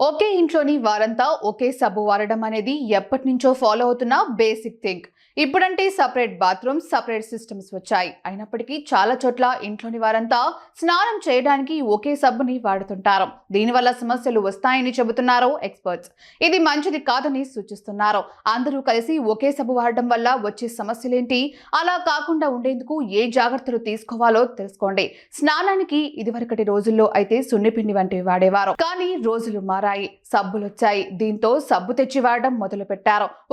ఒకే ఇంట్లోని వారంతా ఒకే సబ్బు వాడడం అనేది ఎప్పటి నుంచో ఫాలో అవుతున్న బేసిక్ థింగ్. ఇప్పుడంటే సపరేట్ బాత్రూమ్ సపరేట్ సిస్టమ్స్ వచ్చాయి. అయినప్పటికీ చాలా చోట్ల ఇంట్లోని వారంతా స్నానం చేయడానికి ఒకే సబ్బుని వాడుతుంటారు. దీనివల్ల సమస్యలు వస్తాయని చెబుతున్నారు ఎక్స్పర్ట్స్. ఇది మంచిది కాదని సూచిస్తున్నారు. అందరూ కలిసి ఒకే సబ్బు వాడడం వల్ల వచ్చే సమస్యలేంటి? అలా కాకుండా ఉండేందుకు ఏ జాగ్రత్తలు తీసుకోవాలో తెలుసుకోండి. స్నానానికి ఇదివరకటి రోజుల్లో అయితే సున్నిపిండి వంటివి వాడేవారు. కానీ రోజులు మారాయి. సబ్బులొచ్చాయి. దీంతో సబ్బు తెచ్చి వాడడం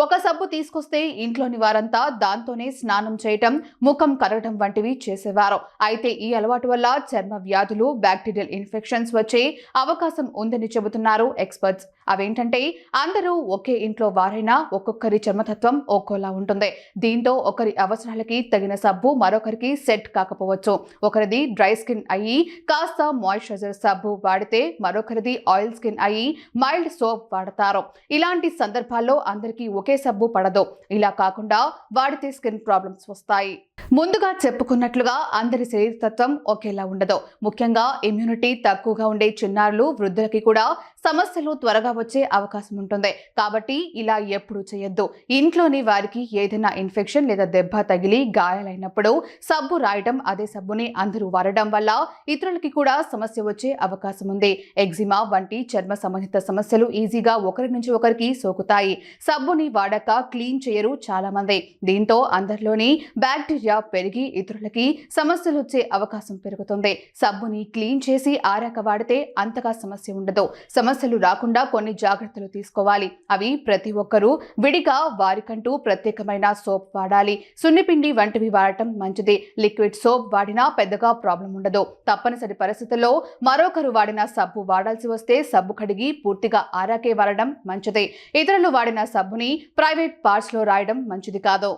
ఒక సబ్బు తీసుకొస్తే ఇంట్లోని వారంతా దాంతోనే స్నానం చేయటం ముఖం కరగటం వంటివి చేసేవారు. అయితే ఈ అలవాటు వల్ల చర్మ వ్యాధులు బ్యాక్టీరియల్ ఇన్ఫెక్షన్స్ వచ్చే అవకాశం ఉందని చెబుతున్నారు ఎక్స్పర్ట్స్. అవేంటంటే అందరూ ఒకే ఇంట్లో వారైనా ఒక్కొక్కరి చర్మతత్వం ఒక్కోలా ఉంటుంది. దీంతో ఒకరి అవసరాలకి తగిన సబ్బు మరొకరికి సెట్ కాకపోవచ్చు. ఒకరిది డ్రై స్కిన్ అయ్యి కాస్త మాయిశ్చరైజర్ సబ్బు వాడితే మరొకరిది ఆయిల్ స్కిన్ అయ్యి మైల్డ్ సోప్ వాడతారు. ఇలాంటి సందర్భాల్లో అందరికీ ఒకే సబ్బు పడదు. ఇలా కాకుండా వాడితే స్కిన్ ప్రాబ్లమ్స్ వస్తాయి. ముందుగా చెప్పుకున్నట్లుగా అందరి శరీరతత్వం ఒకేలా ఉండదు. ముఖ్యంగా ఇమ్యూనిటీ తక్కువగా ఉండే చిన్నారులు వృద్ధులకి కూడా సమస్యలు త్వరగా వచ్చే అవకాశం ఉంటుంది. కాబట్టి ఇలా ఎప్పుడు చేయొద్దు. ఇంట్లోని వారికి ఏదైనా ఇన్ఫెక్షన్ లేదా దెబ్బ తగిలి గాయాలైనప్పుడు సబ్బు రాయడం అదే సబ్బుని అందరూ వాడడం వల్ల ఇతరులకి కూడా సమస్య వచ్చే అవకాశం ఉంది. ఎగ్జిమా వంటి చర్మ సంబంధిత సమస్యలు ఈజీగా ఒకరి నుంచి ఒకరికి సోకుతాయి. సబ్బుని వాడక క్లీన్ చేయరు చాలా మంది దీంతో అందరిలోని బ్యాక్టీరియా పెరిగి ఇతరులకి సమస్యలు వచ్చే అవకాశం పెరుగుతుంది. సబ్బుని క్లీన్ చేసి ఆరాక వాడితే అంతగా సమస్య ఉండదు. సమస్యలు రాకుండా కొన్ని జాగ్రత్తలు తీసుకోవాలి. అవి ప్రతి ఒక్కరూ విడిగా వారికంటూ ప్రత్యేకమైన సోప్ వాడాలి. సున్నిపిండి వంటివి వాడటం మంచిది. లిక్విడ్ సోప్ వాడినా పెద్దగా ప్రాబ్లం ఉండదు. తప్పనిసరి పరిస్థితుల్లో మరొకరు వాడిన సబ్బు వాడాల్సి వస్తే సబ్బు కడిగి పూర్తిగా ఆరాకే వాడడం మంచిది. ఇతరులు వాడిన సబ్బుని ప్రైవేట్ పార్ట్స్లో రాయడం మంచిది కాదు.